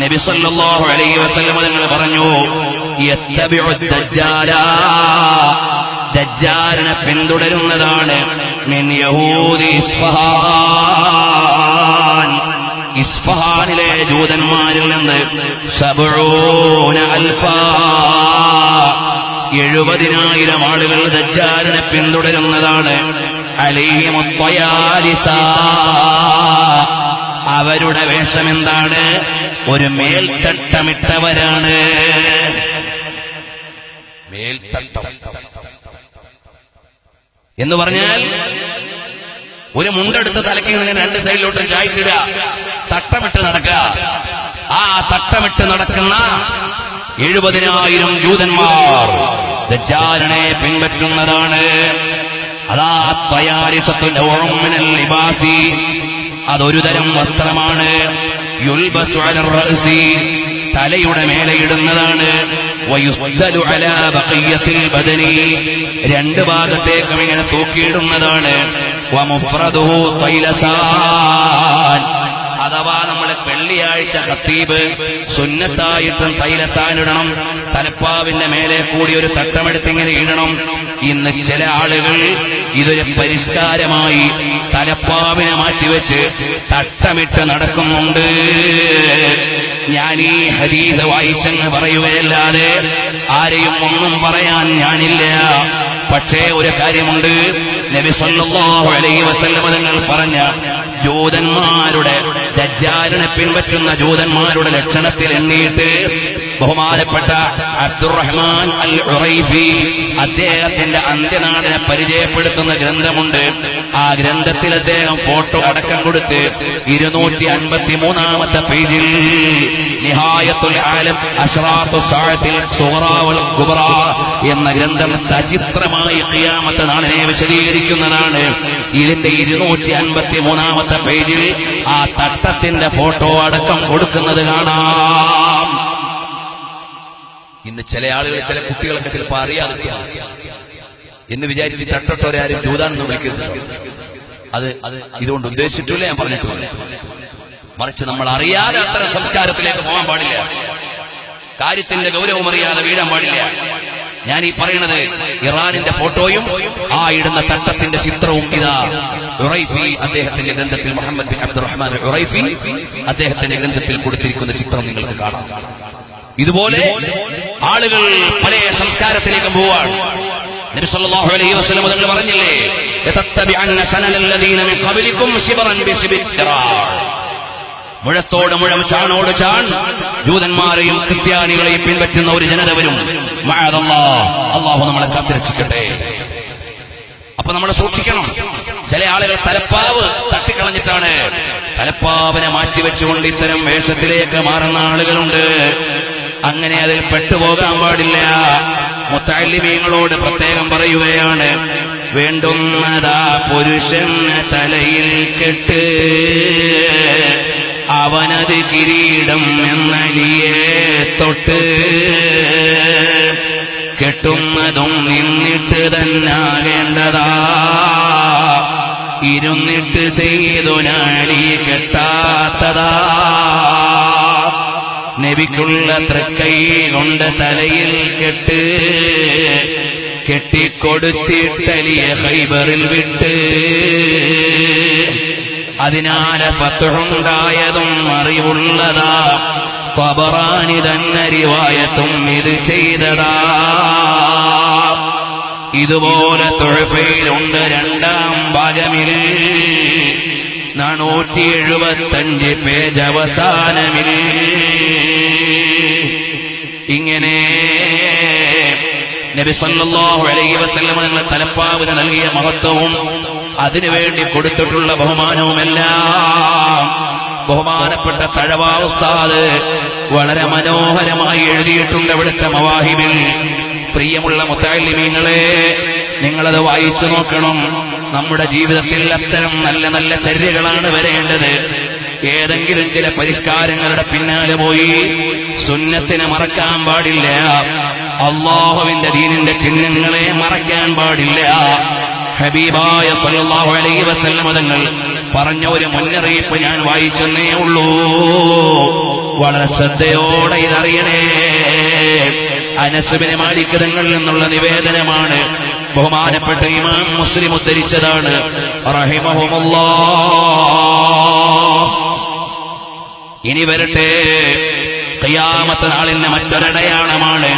നബി സല്ലല്ലാഹു അലൈഹി വസല്ലം തങ്ങൾ പറഞ്ഞു യത്തബിഉ ദജ്ജാല. ദജ്ജാലിനെ പിന്തുടരുന്നതാണ് മിൻ യഹൂദി ഇസ്ഫഹാൻ. ഇസ്ഫഹാനിലെ ജൂതന്മാരിൽ നിന്ന് സബഊന അൽഫാ. എഴുപതിനായിരം ആളുകൾ ദജ്ജാലിനെ പിന്തുടരുന്നതാണ്. അലീമുത്തയാലിസ. അവരുടെ വേഷം എന്താണ് ഒരു മേൽത്തട്ടമിട്ടവരാണ്. മേൽത്തട്ടം. എന്ന് പറഞ്ഞാൽ ഒരു മുണ്ടെടുത്ത് തലയ്ക്ക് ഇങ്ങനെ രണ്ട് സൈഡിലോട്ട് ചായച്ചിടുക. തട്ടമിട്ട് നടക്കുക. ആ തട്ടമിട്ട് നടക്കുന്ന എഴുപതിനായിരം ജൂതന്മാർ പിൻപറ്റുന്നതാണ്. അതാ തയാരിസത്തിന്റെ ഓർമ്മനൽ ലിബാസി. അതൊരു തരം വസ്ത്രമാണ് തലയുടെ മേലെ ഇടുന്നതാണ്. രണ്ട് ഭാഗത്തേക്കും ഇങ്ങനെ തൂക്കിയിടുന്നതാണ്. അഥവാ നമ്മൾ വെള്ളിയാഴ്ച ഹത്തീബ് സുന്നത്തായിട്ടും തൈലസാൻ ഇടണം. തലപ്പാവിന്റെ മേലെ കൂടി ഒരു തട്ടമെടുത്തിങ്ങനെ ഇടണം. ഇന്ന് ചില ആളുകൾ ഇതൊരു പരിഷ്കാരമായി തലപ്പാവിനെ മാറ്റിവെച്ച് തട്ടമിട്ട് നടക്കുന്നുണ്ട്. ഞാൻ ഈ ഹരീത വായിച്ചെന്ന് പറയുകയല്ലാതെ ആരെയും ഒന്നും പറയാൻ ഞാനില്ല. പക്ഷേ ഒരു കാര്യമുണ്ട്. നബി സല്ലല്ലാഹു അലൈഹി വസല്ലമ തങ്ങൾ പറഞ്ഞ ജൂതന്മാരുടെ ദജ്ജാലിനെ പിൻപറ്റുന്ന ജൂതന്മാരുടെ ലക്ഷണത്തിൽ എണ്ണിയിട്ട് ബഹുമാനപ്പെട്ട അബ്ദുറഹ്മാൻ അൽ ഉറൈഫി അദ്ദേഹത്തിന്റെ അന്ത്യനാടിനെ പരിചയപ്പെടുത്തുന്ന ഗ്രന്ഥമുണ്ട്. ആ ഗ്രന്ഥത്തിൽ അദ്ദേഹം ഫോട്ടോ അടക്കം കൊടുത്ത് ഇരുന്നൂറ്റി അൻപത്തി മൂന്നാമത്തെ പേജിൽ നിഹായത്തുൽ ആലം അഷ്റാത്തു സാഅത്തിൽ സുഹറാവൽ വൽ കുബ്റാ എന്ന ഗ്രന്ഥം സചിത്രമായി ഖിയാമത്ത് നാളിനെ വിശദീകരിക്കുന്നതാണ്. ഇതിന്റെ ഇരുന്നൂറ്റി അൻപത്തി മൂന്നാമത്തെ പേജിൽ ആ തട്ടത്തിന്റെ ഫോട്ടോ അടക്കം കൊടുക്കുന്നത് കാണാം. ഇന്ന് ചില ആളുകൾ ചില കുട്ടികളൊക്കെ ചിലപ്പോൾ അറിയാതെ. എന്ന് വിചാരിച്ച് തട്ടട്ടോരാരും ദൂതാണെന്ന് വിളിക്കുന്നത് അത് അത് ഇതുകൊണ്ട് ഉദ്ദേശിച്ചിട്ടില്ല ഞാൻ പറഞ്ഞിട്ടില്ല മറിച്ച് നമ്മൾ അറിയാതെ അത്തരം സംസ്കാരത്തിലേക്ക് പോകാൻ പാടില്ല. കാര്യത്തിന്റെ ഗൗരവം അറിയാതെ വീഴാൻ പാടില്ല. ഞാൻ ഈ പറയുന്നത് ഇറാനിന്റെ ഫോട്ടോയും ആ ഇടുന്ന തട്ടത്തിന്റെ ചിത്രവും ഇതാ. ഉറൈഫി അദ്ദേഹത്തിന്റെ ഗ്രന്ഥത്തിൽ മുഹമ്മദ് ബിൻ അബ്ദുറഹ്മാൻ ഉറൈഫി അദ്ദേഹത്തിന്റെ ഗ്രന്ഥത്തിൽ കൊടുത്തിരിക്കുന്ന ചിത്രം നിങ്ങൾക്ക് കാണാം. ഇതുപോലെ ആളുകൾ പഴയ സംസ്കാരത്തിലേക്ക് പോവാണ്. നബി സല്ലല്ലാഹു അലൈഹി വസല്ലം തങ്ങൾ പറഞ്ഞില്ലേ യതത്തബിഅന്ന സനലല്ലദീന മിൻ ഖബലികും ശിബ്റൻ ബിശിബ്ർ മുഴത്തോട് മുഴം ചാണോട് ചാൺ ജൂതന്മാരെയും ക്രിസ്ത്യാനികളെയും പിൻപറ്റുന്ന ഒരു ജനത വരും. അള്ളാഹു നമ്മളെ കാത്തിരക്ഷിക്കട്ടെ. അപ്പൊ നമ്മൾ സൂക്ഷിക്കണം. ചില ആളുകൾ തലപ്പാവ് തട്ടിക്കളഞ്ഞിട്ടാണ്. തലപ്പാവിനെ മാറ്റിവെച്ചുകൊണ്ട് ഇത്തരം വേഷത്തിലേക്ക് മാറുന്ന ആളുകളുണ്ട്. അങ്ങനെ അതിൽ പെട്ടുപോകാൻ പാടില്ല. മുത്താലിമീങ്ങളോട് പ്രത്യേകം പറയുകയാണ് വേണ്ടുന്നതാ പുരുഷന് തലയിൽ കെട്ട് അവനത് കിരീടം എന്നലിയെ തൊട്ട്. കെട്ടുന്നതും നിന്നിട്ട് തന്നെ തന്നാകേണ്ടതാ ഇരുന്നിട്ട് ചെയ്തു നാളി കെട്ടാത്തതാ. നബിക്കുള്ള തൃക്കൈ കൊണ്ട് തലയിൽ കെട്ട് കെട്ടിക്കൊടുത്തിട്ടലിയ ഹൈബറിൽ വിട്ട്. അതിനാല പത്തുണ്ടായതും അറിവുള്ളതാ. ഖബറാനി തന്നെ ഇത് ചെയ്തതാ. ഇതുപോലെ തൊഴഫയിലുണ്ട് രണ്ടാം ഭാഗമിൽ നാനൂറ്റി എഴുപത്തഞ്ച് പേജ് അവസാനമിൽ ഇങ്ങനെ നബി സല്ലല്ലാഹു അലൈഹി നിങ്ങൾ തലപ്പാവിന് നൽകിയ മഹത്വവും അതിനുവേണ്ടി കൊടുത്തിട്ടുള്ള ബഹുമാനവുമെല്ലാം ബഹുമാനപ്പെട്ട തഴവാ ഉസ്താദ് വളരെ മനോഹരമായി എഴുതിയിട്ടുണ്ട് അവിടുത്തെ മവാഹിബിൽ. പ്രിയമുള്ള മുത്താലിമീങ്ങളെ നിങ്ങളത് വായിച്ചു നോക്കണം. നമ്മുടെ ജീവിതത്തിൽ അത്തരം നല്ല നല്ല ചര്യകളാണ് വരേണ്ടത്. ഏതെങ്കിലും ചില പരിഷ്കാരങ്ങളുടെ പിന്നാലെ പോയി. സുന്നത്തിനെ മറക്കാൻ പാടില്ല. അള്ളാഹുവിന്റെ ദീനിന്റെ ചിഹ്നങ്ങളെ മറക്കാൻ പാടില്ല. ഹബീബായ സല്ലല്ലാഹു അലൈഹി വസല്ലം തങ്ങൾ പറഞ്ഞ ഒരു മുന്നറിയിപ്പ് ഞാൻ വായിച്ചെന്നേ ഉള്ളൂ. വളരെ ശ്രദ്ധയോടെ ഇതറിയണേ. അനസുബിന് മാലിക്കതങ്ങളിൽ നിന്നുള്ള നിവേദനമാണ്. ബഹുമാനപ്പെട്ട ഇമാം മുസ്ലിം ഉദ്ധരിച്ചതാണ്. റഹിമഹുമുല്ലാ. ഇനി വരട്ടെ. കയ്യാമത്തെ നാളിന്റെ മറ്റൊരടയാളമാണ്.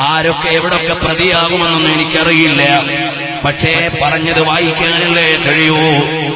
ആരൊക്കെ എവിടൊക്കെ പ്രതിയാകുമെന്നൊന്നും എനിക്കറിയില്ല. പക്ഷേ പറഞ്ഞത് വായിക്കാനല്ലേ കഴിയൂ.